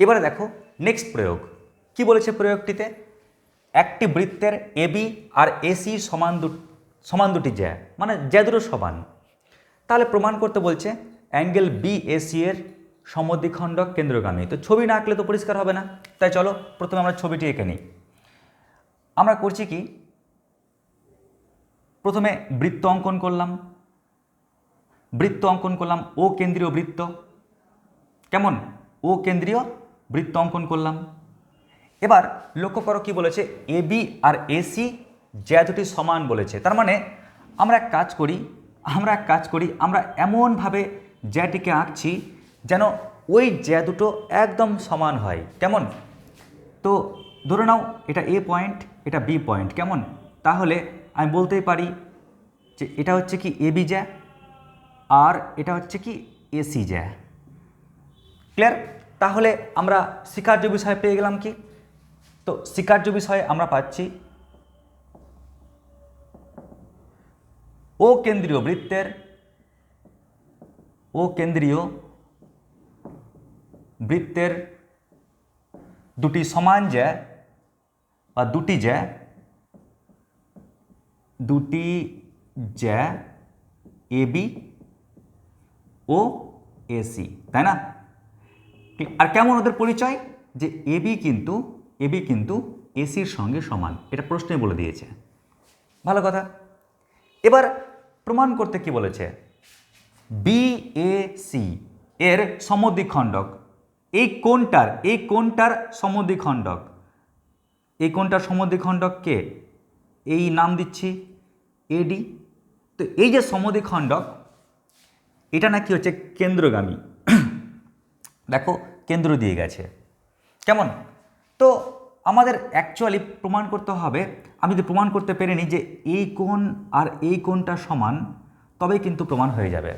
এবারে দেখো নেক্সট প্রয়োগ। কি বলেছে প্রয়োগটিতে? একটি বৃত্তের এবি আর এসি সমান দু সমান দুটি জ্যা মানে জ্যা দুটো সমান। তাহলে প্রমাণ করতে বলছে অ্যাঙ্গেল বি এসি এর সমদ্বিখণ্ডক কেন্দ্রগামী। তো ছবি না আঁকলে তো পরিষ্কার হবে না। তাই চলো, প্রথমে আমরা ছবিটি এঁকে নিই। আমরা করছি কি? প্রথমে বৃত্ত অঙ্কন করলাম। বৃত্ত অঙ্কন করলাম, ও কেন্দ্রীয় বৃত্ত। কেমন? ও কেন্দ্রীয় বৃত্ত অঙ্কন করলাম। এবার লক্ষ্য করো কি বলেছে? এ বি আর এসি জ্যা দুটি সমান বলেছে। তার মানে আমরা এক কাজ করি, আমরা এক কাজ করি, আমরা এমনভাবে জ্যাটিকে আঁকছি যেন ওই জ্যা দুটো একদম সমান হয়। কেমন? তো ধরে নাও, এটা এ পয়েন্ট এটা বি পয়েন্ট কেমন? তাহলে আমি বলতেই পারি যে এটা হচ্ছে কি এ বি জ্যা আর এটা হচ্ছে কি এসি জ্যা ক্লিয়ার তাহলে আমরা স্বীকার্য বিষয় পেয়ে গেলাম কি? তো স্বীকার্য বিষয়ে আমরা পাচ্ছি ও কেন্দ্রীয় বৃত্তের ও কেন্দ্রীয় বৃত্তের দুটি সমান জ্যা বা দুটি জ্যা দুটি জ্যা এবি ও এসি তাই না? আর কেমন ওদের পরিচয়? যে এবি কিন্তু এবি কিন্তু এসির সঙ্গে সমান, এটা প্রশ্নে বলে দিয়েছে। ভালো কথা। এবার প্রমাণ করতে কি বলেছে? বি এ সি এর সমদ্বিখণ্ডক। এই কোনটার এই কোনটার সমদ্বিখণ্ডক। এই কোনটার সমদ্বিখণ্ডককে এই নাম দিচ্ছি এডি তো এই যে সমদ্বিখণ্ডক, এটা নাকি হচ্ছে কেন্দ্রগামী। দেখো, কেন্দ্র দিয়ে গেছে। কেমন? তো আমাদের অ্যাকচুয়ালি প্রমাণ করতে হবে। আমি যদি প্রমাণ করতে পেরেনি যে এই কোণ আর এই কোণটা সমান, তবেই কিন্তু প্রমাণ হয়ে যাবে।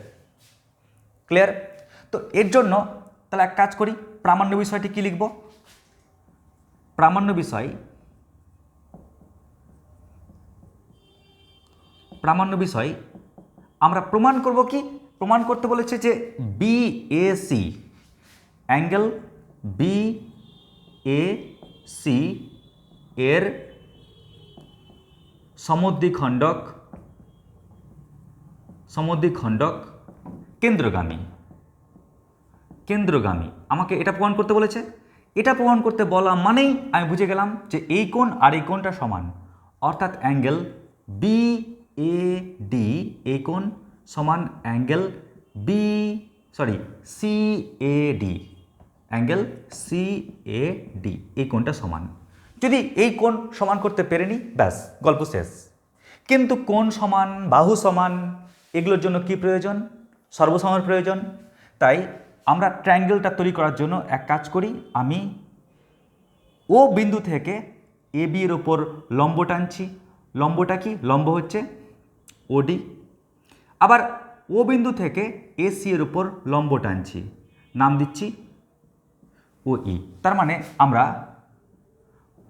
ক্লিয়ার তো এর জন্য তাহলে এক কাজ করি, প্রামাণ্য বিষয়টি কি লিখব? প্রামাণ্য বিষয় প্রামাণ্য বিষয়, আমরা প্রমাণ করব কি? প্রমাণ করতে বলেছে যে BAC angle B A C এর সমদ্বিখণ্ডক সমদ্বিখণ্ডক কেন্দ্রগামী। কেন্দ্রগামী। আমাকে এটা প্রমাণ করতে বলেছে। এটা প্রমাণ করতে বলা মানেই আমি বুঝে গেলাম যে এই কোণ আর এই কোণটা সমান। অর্থাৎ অ্যাঙ্গেল বি এ ডি এই কোণ সমান angle B sorry C A D angle C A D এই কোণটা সমান। যদি এই কোণ সমান করতে পেরেনি ব্যাস, গল্প শেষ। কিন্তু কোণ সমান, বাহু সমান, এগুলোর জন্য কি প্রয়োজন? সর্বসমের প্রয়োজন। তাই আমরা ট্রায়াঙ্গেলটা তৈরি করার জন্য এক কাজ করি, আমি ও বিন্দু থেকে এ বি এর ওপর লম্ব টানছি। লম্বটা কি? লম্ব হচ্ছে ওডি আবার ও বিন্দু থেকে এসি এর উপর লম্ব টানছি। নাম দিচ্ছি ও ই। তার মানে আমরা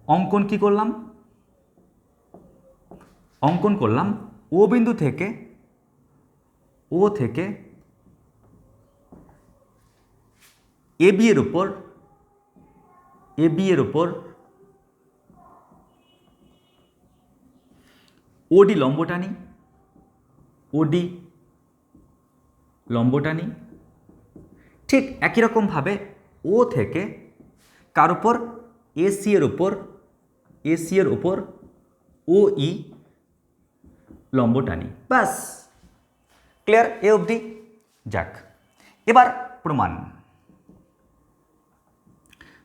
অঙ্কন কি করলাম? অঙ্কন করলাম ও বিন্দু থেকে ও থেকে এ বি এর উপর, এ বি এর উপর ওডি লম্ব টানি ওডি লম্ব টানি ঠিক একই রকমভাবে ও থেকে কার উপর? এসি এর উপর, এসি এর উপর ও ই লম্ব টানি। ব্যাস। ক্লিয়ার? এ অবধি। যাক। এবার প্রমাণ।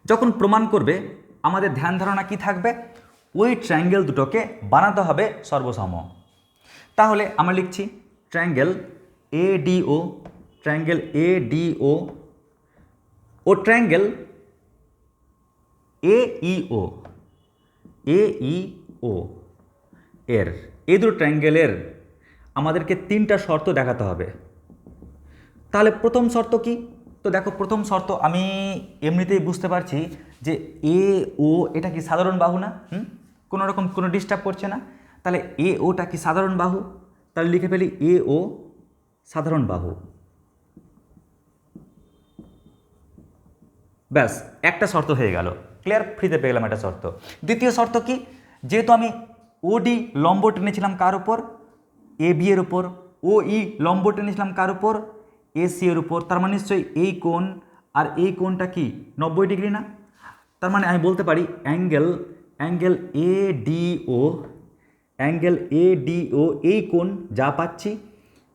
যখন প্রমাণ করবে, আমাদের ধ্যান ধারণা কি থাকবে? ওই ট্রায়াঙ্গেল দুটোকে বানাতে হবে সর্বসম। তাহলে আমরা লিখছি triangle A D O triangle A D O O triangle A E O A O এর, এই দুটো ট্রায়াঙ্গেলের আমাদেরকে তিনটা শর্ত দেখাতে হবে। তাহলে প্রথম শর্ত কি? তো দেখো, প্রথম শর্ত আমি এমনিতেই বুঝতে পারছি যে এ ও এটা কি সাধারণ বাহু না? হুম? কোনো রকম কোনো ডিস্টার্ব করছে না। তাহলে এ ওটা কি সাধারণ বাহু? তাহলে লিখে ফেলি এ ও সাধারণ বাহু। ব্যাস, একটা শর্ত হয়ে গেল। ক্লিয়ার ফ্রিতে পেয়ে গেলাম একটা শর্ত। দ্বিতীয় শর্ত কি? যেহেতু আমি ওডি লম্ব টেনেছিলাম কার উপর? এ বি এর উপর। ও ই লম্ব টেনেছিলাম কার উপর? এ সি এর উপর। তার মানে নিশ্চয়ই এই কোণ আর এই কোণটা কি? নব্বই ডিগ্রি না? তার মানে আমি বলতে পারি angle angle A D O angle A D O এই কোণ যা পাচ্ছি।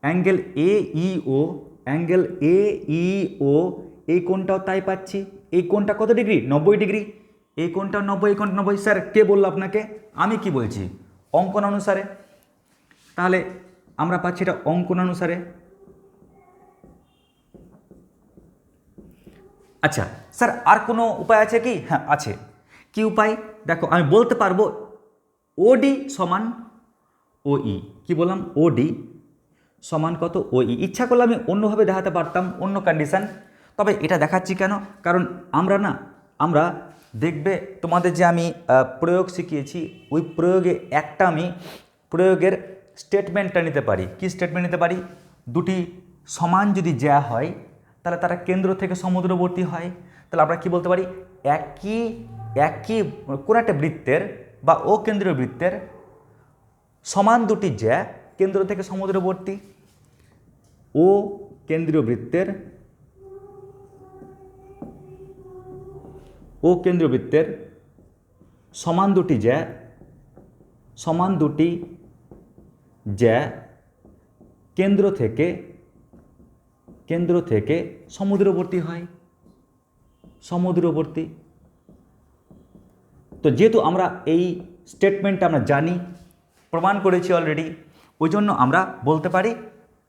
অ্যাঙ্গেল এ ই ও অ্যাঙ্গেল এ ই ও এই কোণটাও তাই পাচ্ছি। এই কোণটা কত ডিগ্রি? নব্বই ডিগ্রি। এই কোণটা নব্বই, এই কোণটা নব্বই। স্যার, কে বলল আপনাকে? আমি কি বলছি? অঙ্কন অনুসারে। তাহলে আমরা পাচ্ছি এটা অঙ্কন অনুসারে। আচ্ছা স্যার, আর কোনো উপায় আছে কি? হ্যাঁ আছে। কি উপায়? দেখো, আমি বলতে পারব ওডি সমান ও ই কী বললাম? ওডি সমান কত? ও ই ইচ্ছা করলে আমি অন্যভাবে দেখাতে পারতাম, অন্য কন্ডিশান তবে এটা দেখাচ্ছি কেন? কারণ আমরা না, আমরা দেখবে তোমাদের যে আমি প্রয়োগ শিখিয়েছি, ওই প্রয়োগে একটা আমি প্রয়োগের স্টেটমেন্টটা নিতে পারি। কি স্টেটমেন্ট নিতে পারি? দুটি সমান যদি জ্যা হয়, তাহলে তারা কেন্দ্র থেকে সমুদ্রবর্তী হয়। তাহলে আমরা কি বলতে পারি? একই একই কোনো একটা বৃত্তের বা ও কেন্দ্রীয় বৃত্তের সমান দুটি জ্যা কেন্দ্র থেকে সমুদ্রবর্তী। ও কেন্দ্রীয় বৃত্তের ও কেন্দ্রীয় বৃত্তের সমান দুটি জ্যা, সমান দুটি জ্যা কেন্দ্র থেকে কেন্দ্র থেকে সমুদ্রবর্তী হয়। সমুদ্রবর্তী। তো যেহেতু আমরা এই স্টেটমেন্টটা আমরা জানি, প্রমাণ করেছি অলরেডি ওই জন্য আমরা বলতে পারি,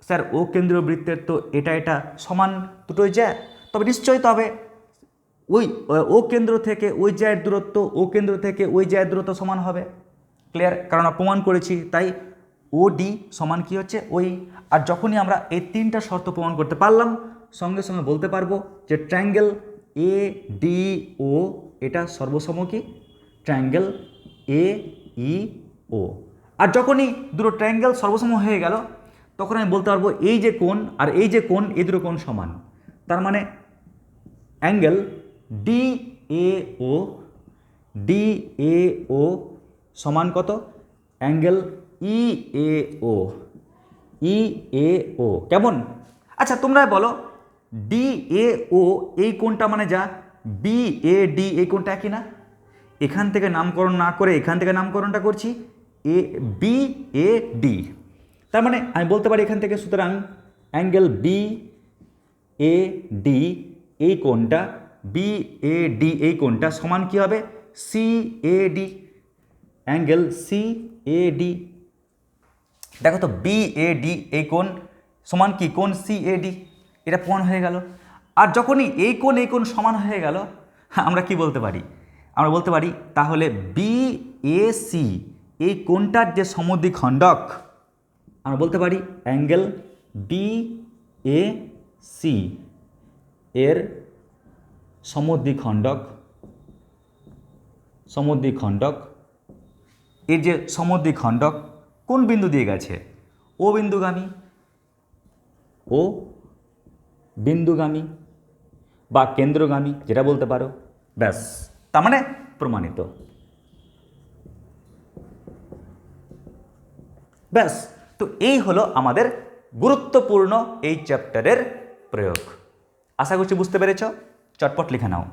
স্যার, ও কেন্দ্রীয় বৃত্তের তো এটা এটা সমান দুটোই যায় তবে নিশ্চয়ই তবে ওই ও কেন্দ্র থেকে ওই জায়ের দূরত্ব, ও কেন্দ্র থেকে ওই জায়ের দূরত্ব সমান হবে। ক্লিয়ার কারণ প্রমাণ করেছি। তাই ও ডি সমান কি হচ্ছে? ওই। আর যখনই আমরা এই তিনটা শর্ত প্রমাণ করতে পারলাম, সঙ্গে সঙ্গে বলতে পারব যে ট্রায়াঙ্গেল এ ডি ও এটা সর্বসম কি? ট্রায়াঙ্গেল এ ই ও আর যখনই দুটো ট্রায়াঙ্গেল সর্বসম হয়ে গেল, তখন আমি বলতে পারব এই যে কোণ আর এই যে কোণ, এই দুটো কোণ সমান। তার মানে angle D A O D A O সমান কত? অ্যাঙ্গেল ই এ ও ই এ ও কেমন? আচ্ছা তোমরা বলো ডি এ ও এই কোণটা মানে যা? বি এ ডি এই কোণটা একই না? এখান থেকে নামকরণ না করে এখান থেকে নামকরণটা করছি এ বি এ ডি তার মানে আমি বলতে পারি এখান থেকে, সুতরাং অ্যাঙ্গেল বি এ ডি এই কোণটা বি এ ডি এই কোণটা সমান কি হবে? C A D angle C A D দেখো তো বি এ ডি এই কোণ সমান কি? কোণ সি এ ডি এটা প্রমাণ হয়ে গেল। আর যখনই এই কোণ এই কোণ সমান হয়ে গেল, আমরা কি বলতে পারি? আমরা বলতে পারি, তাহলে বি এ সি এই কোণটার যে সমদ্বিখণ্ডক আমরা বলতে পারি অ্যাঙ্গেল বি এ সি এর সমদ্বিখণ্ডক সমদ্বিখণ্ডক, এর যে সমদ্বিখণ্ডক কোন বিন্দু দিয়ে গেছে? ও বিন্দুগামী ও বিন্দুগামী বা কেন্দ্রগামী, যেটা বলতে পারো? ব্যাস, তার মানে প্রমাণিত। ব্যাস, তো এই হলো আমাদের গুরুত্বপূর্ণ এই চ্যাপ্টারের প্রয়োগ। আশা করছি বুঝতে পেরেছ? চটপট লিখে নাও।